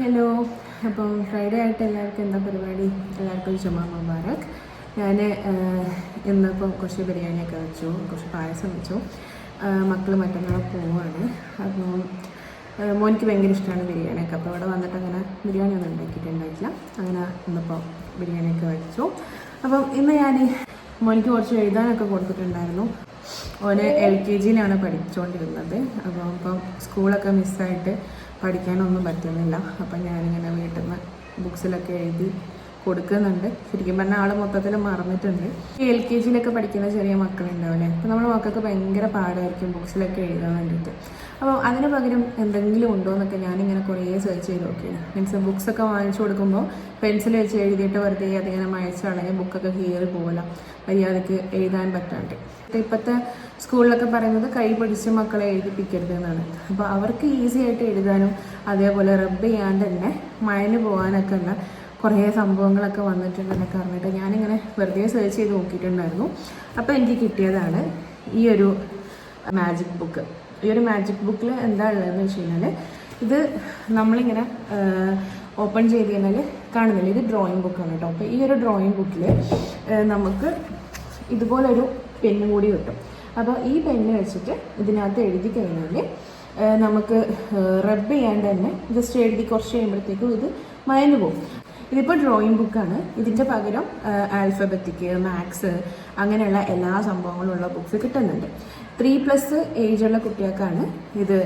Hello അപ്പം Friday ആയിട്ട് എല്ലാവർക്കും എന്താ പരിപാടി? എല്ലാവർക്കും ജുമാ മുബാറക്. ഞാൻ ഇന്നിപ്പം കുറച്ച് ബിരിയാണിയൊക്കെ വെച്ചു കുറച്ച് പായസം വെച്ചു. മക്കൾ മറ്റന്നാൾ പോവാണ്. അപ്പോൾ മോനിക്ക് ഭയങ്കര ഇഷ്ടമാണ് ബിരിയാണിയൊക്കെ. അപ്പോൾ ഇവിടെ വന്നിട്ട് അങ്ങനെ ബിരിയാണി ഒന്നും ഉണ്ടാക്കിയിട്ടുണ്ടായിട്ടില്ല. അങ്ങനെ ഇന്നിപ്പോൾ ബിരിയാണിയൊക്കെ വെച്ചു. അപ്പം ഇന്ന് ഞാൻ മോനിക്ക് കുറച്ച് എഴുതാനൊക്കെ കൊടുത്തിട്ടുണ്ടായിരുന്നു. ഓന് എൽ കെ ജിയിലാണ് പഠിച്ചുകൊണ്ടിരുന്നത് അപ്പോൾ ഇപ്പം സ്കൂളൊക്കെ മിസ്സായിട്ട് പഠിക്കാനൊന്നും പറ്റുന്നില്ല. അപ്പം ഞാനിങ്ങനെ വീട്ടിൽ നിന്ന് ബുക്സിലൊക്കെ എഴുതി കൊടുക്കുന്നുണ്ട്. ശരിക്കും പറഞ്ഞാൽ ആൾ മൊത്തത്തിൽ മറന്നിട്ടുണ്ട്. എൽ കെ ജിയിലൊക്കെ പഠിക്കുന്ന ചെറിയ മക്കളുണ്ടാവില്ലേ? അപ്പോൾ നമ്മുടെ മക്കൾക്ക് ഭയങ്കര പാടായിരിക്കും ബുക്സിലൊക്കെ എഴുതാൻ വേണ്ടിയിട്ട്. അപ്പോൾ അതിന് പകരം എന്തെങ്കിലും ഉണ്ടോ എന്നൊക്കെ ഞാനിങ്ങനെ കുറേ സെർച്ച് ചെയ്ത് നോക്കിയാണ് മീൻസ് ബുക്സൊക്കെ വാങ്ങിച്ചു കൊടുക്കുമ്പോൾ പെൻസിൽ വെച്ച് എഴുതിയിട്ട് വെറുതെ അതിങ്ങനെ മയച്ചാണെങ്കിൽ ബുക്കൊക്കെ കീറി പോകില്ല മര്യാദയ്ക്ക് എഴുതാൻ പറ്റാണ്ട്. ഇപ്പോഴത്തെ സ്കൂളിലൊക്കെ പറയുന്നത് കൈ പിടിച്ച് മക്കളെ എഴുതിപ്പിക്കരുത് എന്നാണ്. അപ്പോൾ അവർക്ക് ഈസി ആയിട്ട് എഴുതാനും അതേപോലെ റബ്ബ് ചെയ്യാണ്ട് തന്നെ മഴന് പോകാനൊക്കെ ഉള്ള കുറേ സംഭവങ്ങളൊക്കെ വന്നിട്ടുണ്ടെന്നൊക്കെ പറഞ്ഞിട്ട് ഞാനിങ്ങനെ വെറുതെ സെർച്ച് ചെയ്ത് നോക്കിയിട്ടുണ്ടായിരുന്നു. അപ്പോൾ എനിക്ക് കിട്ടിയതാണ് ഈ ഒരു മാജിക് ബുക്ക് ഈ ഒരു മാജിക് ബുക്കിൽ എന്താ ഉള്ളതെന്ന് വെച്ച് കഴിഞ്ഞാൽ ഇത് നമ്മളിങ്ങനെ ഓപ്പൺ ചെയ്ത് കഴിഞ്ഞാൽ കാണുന്നില്ല. ഇത് ഡ്രോയിങ് ബുക്കാണ് കേട്ടോ. അപ്പോൾ ഈ ഒരു ഡ്രോയിങ് ബുക്കിൽ നമുക്ക് ഇതുപോലൊരു പെന്നും കൂടി കിട്ടും. അപ്പോൾ ഈ പെന്ന് വെച്ചിട്ട് ഇതിനകത്ത് എഴുതി കഴിഞ്ഞാൽ നമുക്ക് റബ്ബ് ചെയ്യാണ്ട് തന്നെ ജസ്റ്റ് എഴുതി കുറച്ച് കഴിയുമ്പോഴത്തേക്കും ഇത് മയന്നു പോകും ഇതിപ്പോൾ ഡ്രോയിങ് ബുക്കാണ് ഇതിന്റെ പകരം ആൽഫബറ്റിക് മാത്സ് അങ്ങനെയുള്ള എല്ലാ സംഭവങ്ങളും ഉള്ള ബുക്ക്സ് കിട്ടുന്നുണ്ട്. ത്രീ പ്ലസ് ഏജുള്ള കുട്ടികൾക്കാണ് ഇത്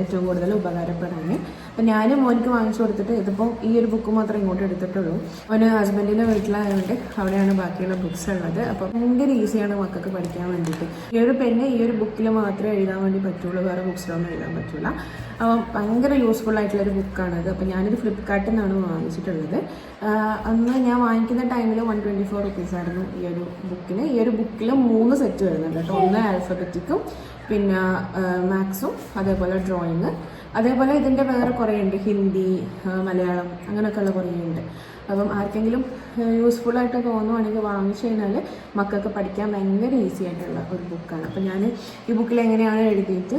ഏറ്റവും കൂടുതൽ ഉപകാരപ്പെടാൻ. അപ്പം ഞാനും മോനിക്ക് വാങ്ങിച്ചു കൊടുത്തിട്ട് ഇതിപ്പോൾ ഈ ഒരു ബുക്ക് മാത്രമേ ഇങ്ങോട്ട് എടുത്തിട്ടുള്ളൂ. അവന് ഹസ്ബൻഡിന്റെ വീട്ടിലായതുകൊണ്ട് അവിടെയാണ് ബാക്കിയുള്ള ബുക്ക്സ് ഉള്ളത്. അപ്പോൾ ഭയങ്കര ഈസിയാണ് മക്കൾക്ക് പഠിക്കാൻ വേണ്ടിയിട്ട്. ഈ ഒരു പെണ്ണ് ഈ ഒരു ബുക്കിൽ മാത്രമേ എഴുതാൻ വേണ്ടി പറ്റുള്ളൂ. വേറെ ബുക്സിലൊന്നും എഴുതാൻ പറ്റില്ല അപ്പം ഭയങ്കര യൂസ്ഫുൾ ആയിട്ടുള്ളൊരു ബുക്കാണത്. അപ്പോൾ ഞാനിത് ഫ്ലിപ്കാർട്ടിൽ നിന്നാണ് വാങ്ങിച്ചിട്ടുള്ളത്. അന്ന് ഞാൻ വാങ്ങിക്കുന്ന ടൈമിൽ വൺ ട്വന്റി ഫോർ റുപ്പീസായിരുന്നു ഈ ഒരു ബുക്കിന് ഈ ഒരു ബുക്കിൽ മൂന്ന് സെറ്റ് വരുന്നുണ്ട് കേട്ടോ. ഒന്ന് ആൽഫബറ്റിക്കും പിന്നെ മാത്സും അതേപോലെ ഡ്രോയിങ്. അതേപോലെ ഇതിന്റെ വേറെ കുറേ ഉണ്ട് ഹിന്ദി മലയാളം അങ്ങനെയൊക്കെയുള്ള കുറേ ഉണ്ട് അപ്പം ആർക്കെങ്കിലും യൂസ്ഫുൾ ആയിട്ട് തോന്നുവാണെങ്കിൽ വാങ്ങിച്ചു കഴിഞ്ഞാൽ മക്കൾക്ക് പഠിക്കാൻ ഭയങ്കര ഈസി ആയിട്ടുള്ള ഒരു ബുക്കാണ്. അപ്പം ഞാൻ ഈ ബുക്കിൽ എങ്ങനെയാണ് എഴുതിയിട്ട്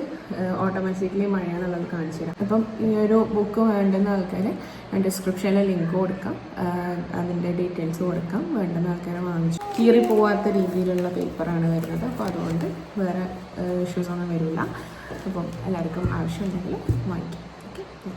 ഓട്ടോമാറ്റിക്കലി മഴയാണുള്ളത് കാണിച്ചു തരാം. അപ്പം ഈ ഒരു ബുക്ക് വേണ്ടുന്ന ആൾക്കാർ ഞാൻ ഡിസ്ക്രിപ്ഷനിൽ ലിങ്ക് കൊടുക്കാം. അതിന്റെ ഡീറ്റെയിൽസ് കൊടുക്കാം. വേണ്ടുന്ന ആൾക്കാരെ വാങ്ങിച്ചു. കീറി പോവാത്ത രീതിയിലുള്ള പേപ്പറാണ് വരുന്നത്. അപ്പോൾ അതുകൊണ്ട് വേറെ ഇഷ്യൂസ് ഒന്നും വരില്ല. അപ്പം എല്ലാവർക്കും ആവശ്യമുണ്ടെങ്കിൽ വാങ്ങിക്കാം ഓക്കെ? യു